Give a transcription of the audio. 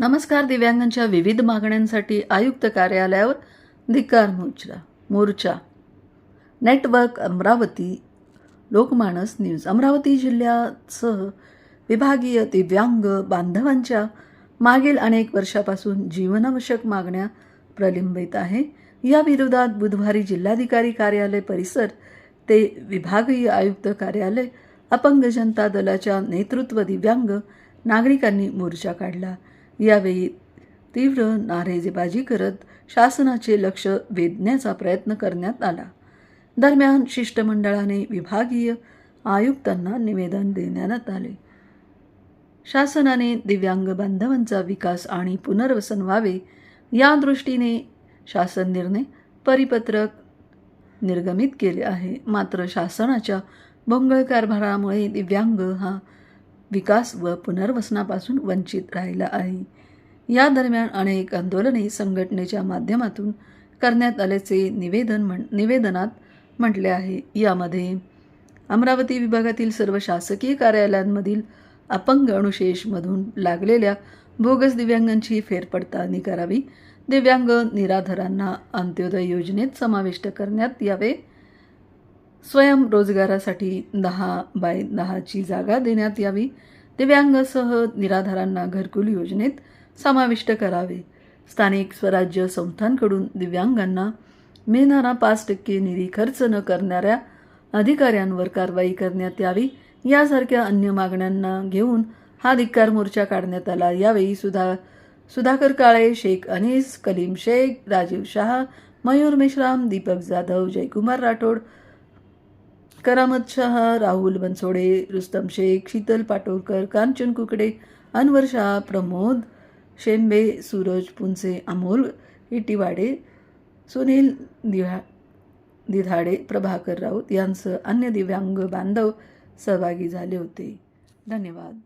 नमस्कार दिव्यांगांच्या विविध मागण्यांसाठी आयुक्त कार्यालयावर धिक्कार मोर्चा मोर्चा. Network Amravati Lokmanas news. Amravati जिल्ह्यासह विभागीय दिव्यांग बांधवांच्या मागील अनेक वर्षापासून जीवनावश्यक मागण्या प्रलंबित आहे. या विरोधात बुधवारी जिल्हाधिकारी कार्यालय परिसर ते विभागीय आयुक्त कार्यालय अपंग जनता दलाच्या नेतृत्व दिव्यांग नागरिकांनी मोर्चा काढला. यावेळी तीव्र नारेजीबाजी करत शासनाचे लक्ष वेधण्याचा प्रयत्न करण्यात आला. दरम्यान शिष्टमंडळाने विभागीय आयुक्तांना निवेदन देण्यात आले. शासनाने दिव्यांग बांधवांचा विकास आणि पुनर्वसन व्हावे या दृष्टीने शासन निर्णय परिपत्रक निर्गमित केले आहे. मात्र शासनाच्या भोंगळ कारभारामुळे दिव्यांग हा विकास व पुनर्वसनापासून वंचित राहिला आहे. या दरम्यान अनेक आंदोलने संघटनेच्या माध्यमातून करण्यात आल्याचे निवेदन म्हण निवेदनात म्हटले आहे. यामध्ये अमरावती विभागातील सर्व शासकीय कार्यालयांमधील अपंग अनुशेषमधून लागलेल्या बोगस दिव्यांगांची फेरपडताळणी करावी दिव्यांग निराधारांना अंत्योदय योजनेत समाविष्ट करण्यात यावे स्वयंरोजगारासाठी दहा बाय दहाची जागा देण्यात यावी. दिव्यांगसह निराधारांना घरकुल योजनेत समाविष्ट करावे. स्थानिक स्वराज्य संस्थांकडून दिव्यांगांना मिळणारा पाच टक्के निधी खर्च न करणाऱ्या अधिकाऱ्यांवर कारवाई करण्यात यावी. यासारख्या अन्य मागण्यांना घेऊन हा धिक्कार मोर्चा काढण्यात आला. यावेळी सुधा सुधाकर काळे शेख अनीस कलीम शेख राजीव शहा मयूर मेश्राम दीपक जाधव जयकुमार राठोड करामत शहा राहुल बनसोडे रुस्तम शेख शीतल पाटोरकर कांचन कुकडे अनवर शाह प्रमोद शेंबे सूरज पुंचे अमोल इटिवाडे सुनील दिहा दिधाडे प्रभाकर राऊत यांसह अन्य दिव्यांग बांधव सहभागी झाले होते. धन्यवाद.